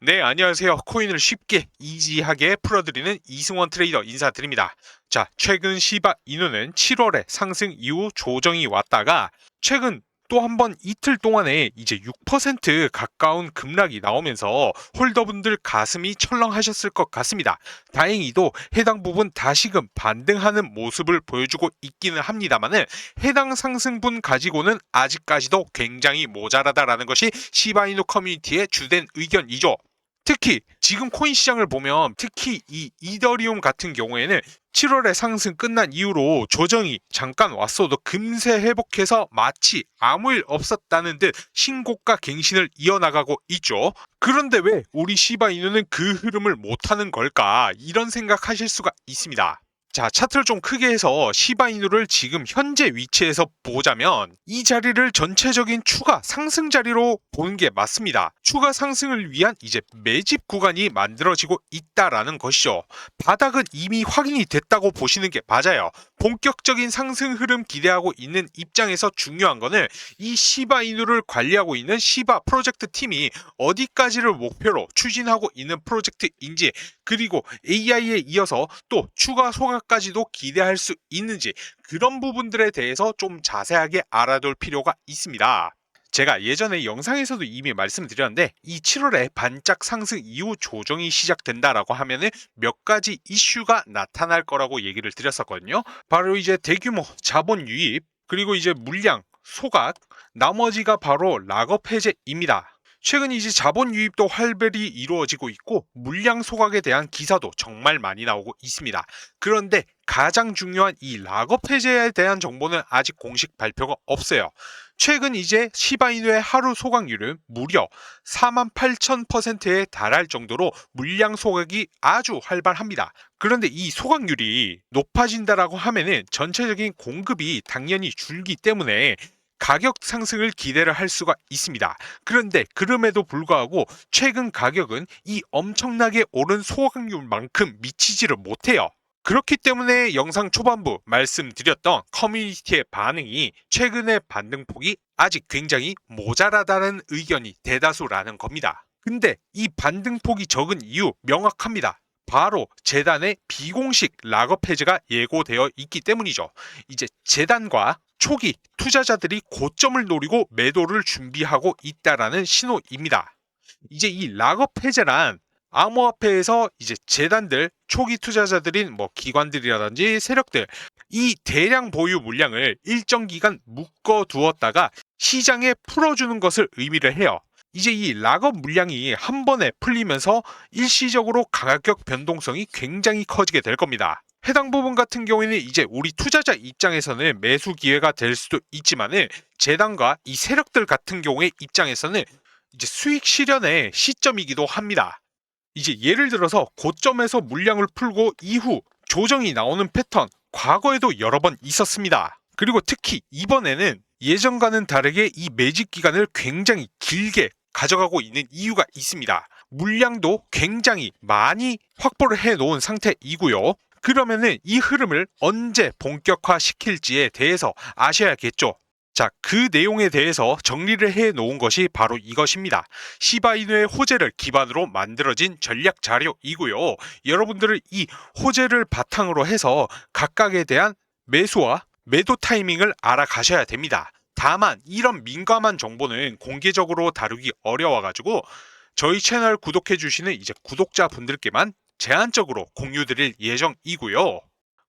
네, 안녕하세요. 코인을 쉽게, 이지하게 풀어드리는 이승원 트레이더 인사드립니다. 자, 최근 시바 이누는 7월에 상승 이후 조정이 왔다가 최근 또 한 번 이틀 동안에 이제 6% 가까운 급락이 나오면서 홀더분들 가슴이 철렁하셨을 것 같습니다. 다행히도 해당 부분 다시금 반등하는 모습을 보여주고 있기는 합니다만은 해당 상승분 가지고는 아직까지도 굉장히 모자라다라는 것이 시바이누 커뮤니티의 주된 의견이죠. 특히 지금 코인 시장을 보면 특히 이 이더리움 같은 경우에는 7월에 상승 끝난 이후로 조정이 잠깐 왔어도 금세 회복해서 마치 아무 일 없었다는 듯 신고가 갱신을 이어나가고 있죠. 그런데 왜 우리 시바이누는 그 흐름을 못하는 걸까? 이런 생각하실 수가 있습니다. 자, 차트를 좀 크게 해서 시바이누를 지금 현재 위치에서 보자면 이 자리를 전체적인 추가 상승 자리로 보는 게 맞습니다. 추가 상승을 위한 이제 매집 구간이 만들어지고 있다라는 것이죠. 바닥은 이미 확인이 됐다고 보시는 게 맞아요. 본격적인 상승 흐름 기대하고 있는 입장에서 중요한 거는 이 시바이누를 관리하고 있는 시바 프로젝트 팀이 어디까지를 목표로 추진하고 있는 프로젝트인지 그리고 AI에 이어서 또 추가 소각 까지도 기대할 수 있는지 그런 부분들에 대해서 좀 자세하게 알아둘 필요가 있습니다. 제가 예전에 영상에서도 이미 말씀드렸는데 이 7월에 반짝 상승 이후 조정이 시작된다라고 하면은 몇 가지 이슈가 나타날 거라고 얘기를 드렸었거든요. 바로 이제 대규모 자본 유입 그리고 이제 물량 소각 나머지가 바로 락업 해제입니다. 최근 이제 자본 유입도 활발히 이루어지고 있고 물량 소각에 대한 기사도 정말 많이 나오고 있습니다. 그런데 가장 중요한 이 락업 해제에 대한 정보는 아직 공식 발표가 없어요. 최근 이제 시바이누의 하루 소각률은 무려 48,000%에 달할 정도로 물량 소각이 아주 활발합니다. 그런데 이 소각률이 높아진다라고 하면은 전체적인 공급이 당연히 줄기 때문에 가격 상승을 기대를 할 수가 있습니다. 그런데 그럼에도 불구하고 최근 가격은 이 엄청나게 오른 소각률만큼 미치지를 못해요. 그렇기 때문에 영상 초반부 말씀드렸던 커뮤니티의 반응이 최근의 반등폭이 아직 굉장히 모자라다는 의견이 대다수라는 겁니다. 근데 이 반등폭이 적은 이유 명확합니다. 바로 재단의 비공식 락업 해제가 예고되어 있기 때문이죠. 이제 재단과 초기 투자자들이 고점을 노리고 매도를 준비하고 있다라는 신호입니다. 이제 이 락업 해제란 암호화폐에서 이제 재단들 초기 투자자들인 뭐 기관들이라든지 세력들 이 대량 보유 물량을 일정 기간 묶어 두었다가 시장에 풀어주는 것을 의미를 해요. 이제 이 락업 물량이 한 번에 풀리면서 일시적으로 가격 변동성이 굉장히 커지게 될 겁니다. 해당 부분 같은 경우에는 이제 우리 투자자 입장에서는 매수 기회가 될 수도 있지만은 재단과 이 세력들 같은 경우의 입장에서는 이제 수익 실현의 시점이기도 합니다. 이제 예를 들어서 고점에서 물량을 풀고 이후 조정이 나오는 패턴 과거에도 여러 번 있었습니다. 그리고 특히 이번에는 예전과는 다르게 이 매집 기간을 굉장히 길게 가져가고 있는 이유가 있습니다. 물량도 굉장히 많이 확보를 해 놓은 상태이고요. 그러면은 이 흐름을 언제 본격화 시킬지에 대해서 아셔야겠죠. 자, 그 내용에 대해서 정리를 해 놓은 것이 바로 이것입니다. 시바이누의 호재를 기반으로 만들어진 전략 자료이고요. 여러분들은 이 호재를 바탕으로 해서 각각에 대한 매수와 매도 타이밍을 알아가셔야 됩니다. 다만 이런 민감한 정보는 공개적으로 다루기 어려워가지고 저희 채널 구독해 주시는 이제 구독자분들께만 제한적으로 공유드릴 예정이고요.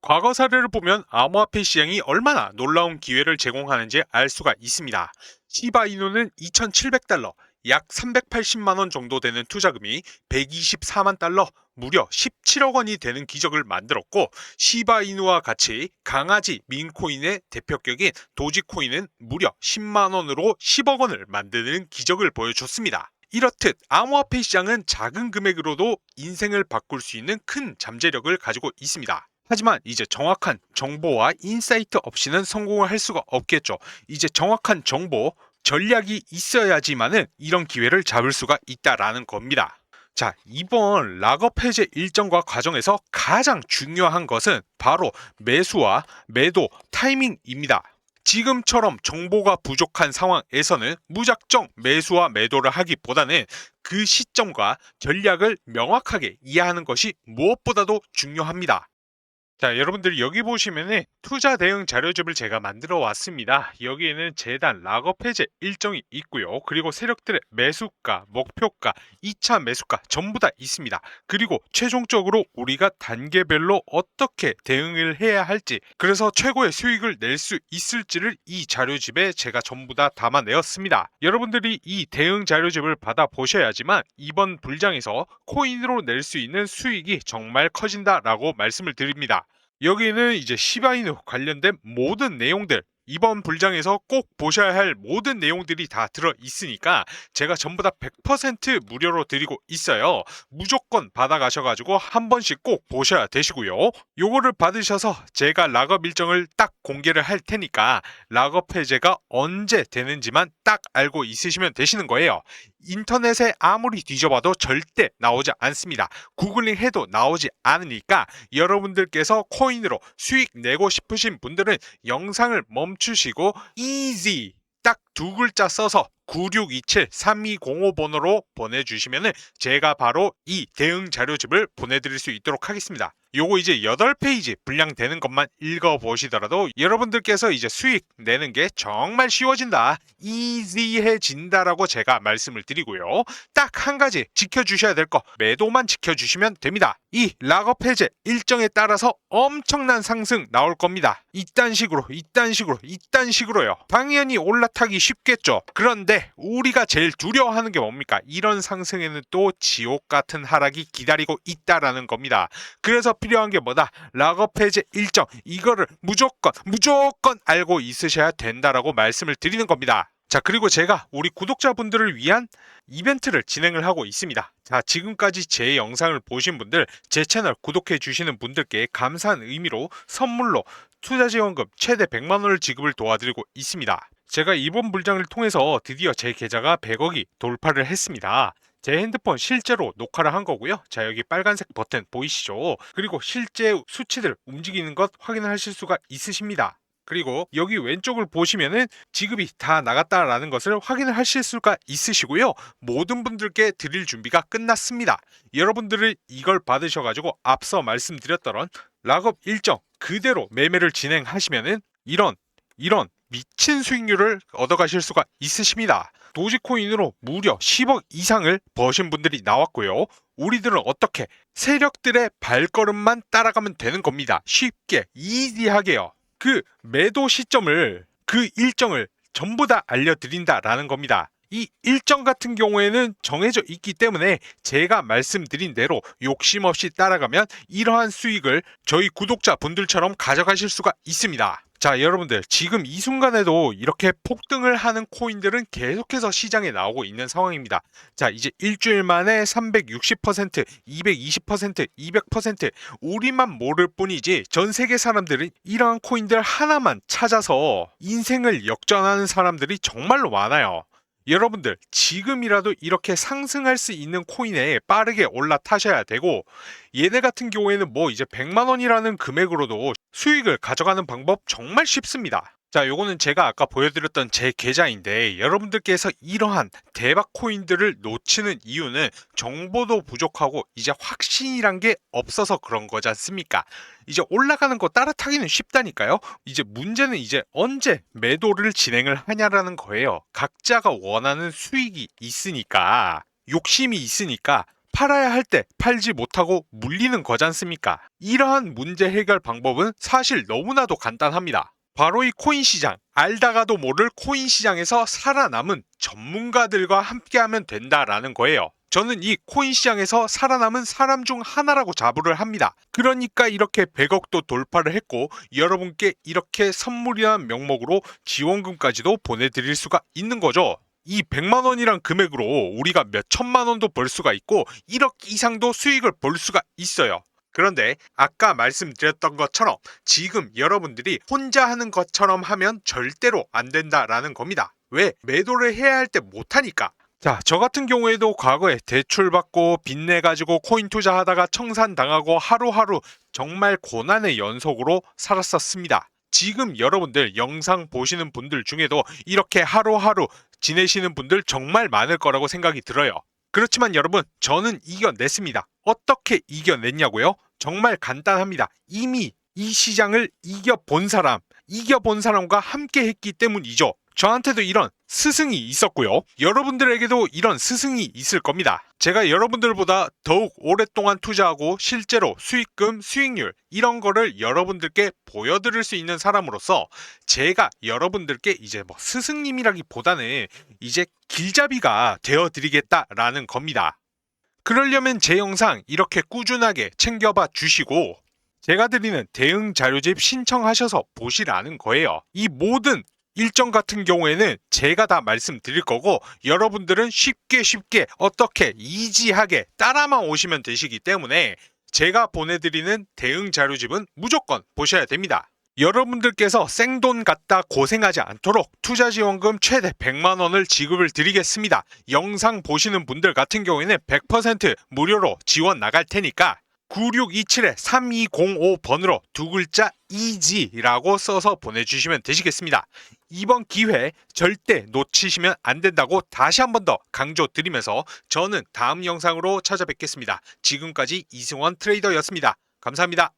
과거 사례를 보면 암호화폐 시장이 얼마나 놀라운 기회를 제공하는지 알 수가 있습니다. 시바이누는 2,700달러, 약 380만 원 정도 되는 투자금이 124만 달러, 무려 17억 원이 되는 기적을 만들었고 시바이누와 같이 강아지 민코인의 대표격인 도지코인은 무려 10만 원으로 10억 원을 만드는 기적을 보여줬습니다. 이렇듯 암호화폐 시장은 작은 금액으로도 인생을 바꿀 수 있는 큰 잠재력을 가지고 있습니다. 하지만 이제 정확한 정보와 인사이트 없이는 성공을 할 수가 없겠죠. 이제 정확한 정보, 전략이 있어야지만은 이런 기회를 잡을 수가 있다라는 겁니다. 자, 이번 락업 해제 일정과 과정에서 가장 중요한 것은 바로 매수와 매도 타이밍입니다. 지금처럼 정보가 부족한 상황에서는 무작정 매수와 매도를 하기보다는 그 시점과 전략을 명확하게 이해하는 것이 무엇보다도 중요합니다. 자, 여러분들 여기 보시면은 투자 대응 자료집을 제가 만들어 왔습니다. 여기에는 재단 락업 해제 일정이 있고요. 그리고 세력들의 매수가, 목표가, 2차 매수가 전부 다 있습니다. 그리고 최종적으로 우리가 단계별로 어떻게 대응을 해야 할지, 그래서 최고의 수익을 낼 수 있을지를 이 자료집에 제가 전부 다 담아내었습니다. 여러분들이 이 대응 자료집을 받아 보셔야지만 이번 불장에서 코인으로 낼 수 있는 수익이 정말 커진다라고 말씀을 드립니다. 여기는 이제 시바이누 관련된 모든 내용들 이번 불장에서 꼭 보셔야 할 모든 내용들이 다 들어 있으니까 제가 전부 다 100% 무료로 드리고 있어요. 무조건 받아가셔가지고 한 번씩 꼭 보셔야 되시고요. 요거를 받으셔서 제가 락업 일정을 딱 공개를 할 테니까 락업 해제가 언제 되는지만 딱 알고 있으시면 되시는 거예요. 인터넷에 아무리 뒤져봐도 절대 나오지 않습니다. 구글링 해도 나오지 않으니까 여러분들께서 코인으로 수익 내고 싶으신 분들은 영상을 멈추시고 easy 딱 두 글자 써서 9627-3205 번호로 보내주시면 제가 바로 이 대응 자료집을 보내드릴 수 있도록 하겠습니다. 요거 이제 8페이지 분량되는 것만 읽어보시더라도 여러분들께서 이제 수익 내는 게 정말 쉬워진다. 이지해진다라고 제가 말씀을 드리고요. 딱 한 가지 지켜주셔야 될 거 매도만 지켜주시면 됩니다. 이 락업 해제 일정에 따라서 엄청난 상승 나올 겁니다. 이딴 식으로 이딴 식으로 이딴 식으로요. 당연히 올라타기 쉽겠죠. 그런데 우리가 제일 두려워하는 게 뭡니까? 이런 상승에는 또 지옥 같은 하락이 기다리고 있다라는 겁니다. 그래서 필요한 게 뭐다? 락업 해제 일정 이거를 무조건 무조건 알고 있으셔야 된다라고 말씀을 드리는 겁니다. 자 그리고 제가 우리 구독자분들을 위한 이벤트를 진행을 하고 있습니다. 자 지금까지 제 영상을 보신 분들 제 채널 구독해 주시는 분들께 감사한 의미로 선물로 투자 지원금 최대 100만 원을 지급을 도와드리고 있습니다. 제가 이번 불장을 통해서 드디어 제 계좌가 100억이 돌파를 했습니다. 제 핸드폰 실제로 녹화를 한 거고요. 자, 여기 빨간색 버튼 보이시죠? 그리고 실제 수치들 움직이는 것 확인하실 수가 있으십니다. 그리고 여기 왼쪽을 보시면은 지급이 다 나갔다라는 것을 확인을 하실 수가 있으시고요. 모든 분들께 드릴 준비가 끝났습니다. 여러분들을 이걸 받으셔가지고 앞서 말씀드렸던 락업 일정 그대로 매매를 진행하시면은 이런 이런 미친 수익률을 얻어가실 수가 있으십니다. 도지코인으로 무려 10억 이상을 버신 분들이 나왔고요. 우리들은 어떻게 세력들의 발걸음만 따라가면 되는 겁니다. 쉽게 이지하게요. 그 매도 시점을 그 일정을 전부 다 알려드린다라는 겁니다. 이 일정 같은 경우에는 정해져 있기 때문에 제가 말씀드린 대로 욕심 없이 따라가면 이러한 수익을 저희 구독자 분들처럼 가져가실 수가 있습니다. 자, 여러분들, 지금 이 순간에도 이렇게 폭등을 하는 코인들은 계속해서 시장에 나오고 있는 상황입니다. 자, 이제 일주일 만에 360%, 220%, 200% 우리만 모를 뿐이지 전 세계 사람들은 이러한 코인들 하나만 찾아서 인생을 역전하는 사람들이 정말로 많아요. 여러분들 지금이라도 이렇게 상승할 수 있는 코인에 빠르게 올라타셔야 되고 얘네 같은 경우에는 뭐 이제 100만 원이라는 금액으로도 수익을 가져가는 방법 정말 쉽습니다. 자, 요거는 제가 아까 보여드렸던 제 계좌인데 여러분들께서 이러한 대박 코인들을 놓치는 이유는 정보도 부족하고 이제 확신이란 게 없어서 그런 거지 않습니까? 이제 올라가는 거 따라타기는 쉽다니까요. 이제 문제는 이제 언제 매도를 진행을 하냐라는 거예요. 각자가 원하는 수익이 있으니까 욕심이 있으니까 팔아야 할 때 팔지 못하고 물리는 거지 않습니까? 이러한 문제 해결 방법은 사실 너무나도 간단합니다. 바로 이 코인 시장, 알다가도 모를 코인 시장에서 살아남은 전문가들과 함께하면 된다라는 거예요. 저는 이 코인 시장에서 살아남은 사람 중 하나라고 자부를 합니다. 그러니까 이렇게 100억도 돌파를 했고 여러분께 이렇게 선물이라는 명목으로 지원금까지도 보내드릴 수가 있는 거죠. 이 100만 원이란 금액으로 우리가 몇 천만 원도 벌 수가 있고 1억 이상도 수익을 볼 수가 있어요. 그런데 아까 말씀드렸던 것처럼 지금 여러분들이 혼자 하는 것처럼 하면 절대로 안 된다라는 겁니다. 왜? 매도를 해야 할 때 못하니까. 자, 저 같은 경우에도 과거에 대출 받고 빚내 가지고 코인 투자하다가 청산 당하고 하루하루 정말 고난의 연속으로 살았었습니다. 지금 여러분들 영상 보시는 분들 중에도 이렇게 하루하루 지내시는 분들 정말 많을 거라고 생각이 들어요. 그렇지만 여러분, 저는 이겨냈습니다. 어떻게 이겨냈냐고요? 정말 간단합니다. 이미 이 시장을 이겨본 사람, 이겨본 사람과 함께 했기 때문이죠. 저한테도 이런 스승이 있었고요. 여러분들에게도 이런 스승이 있을 겁니다. 제가 여러분들보다 더욱 오랫동안 투자하고 실제로 수익금, 수익률 이런 거를 여러분들께 보여드릴 수 있는 사람으로서 제가 여러분들께 이제 뭐 스승님이라기보다는 이제 길잡이가 되어드리겠다라는 겁니다. 그러려면 제 영상 이렇게 꾸준하게 챙겨봐 주시고 제가 드리는 대응 자료집 신청하셔서 보시라는 거예요. 이 모든 일정 같은 경우에는 제가 다 말씀드릴 거고 여러분들은 쉽게 쉽게 어떻게 이지하게 따라만 오시면 되시기 때문에 제가 보내드리는 대응 자료집은 무조건 보셔야 됩니다. 여러분들께서 생돈 갖다 고생하지 않도록 투자 지원금 최대 100만 원을 지급을 드리겠습니다. 영상 보시는 분들 같은 경우에는 100% 무료로 지원 나갈 테니까 9627-3205번으로 두 글자 EG라고 써서 보내주시면 되시겠습니다. 이번 기회 절대 놓치시면 안 된다고 다시 한 번 더 강조드리면서 저는 다음 영상으로 찾아뵙겠습니다. 지금까지 이승원 트레이더였습니다. 감사합니다.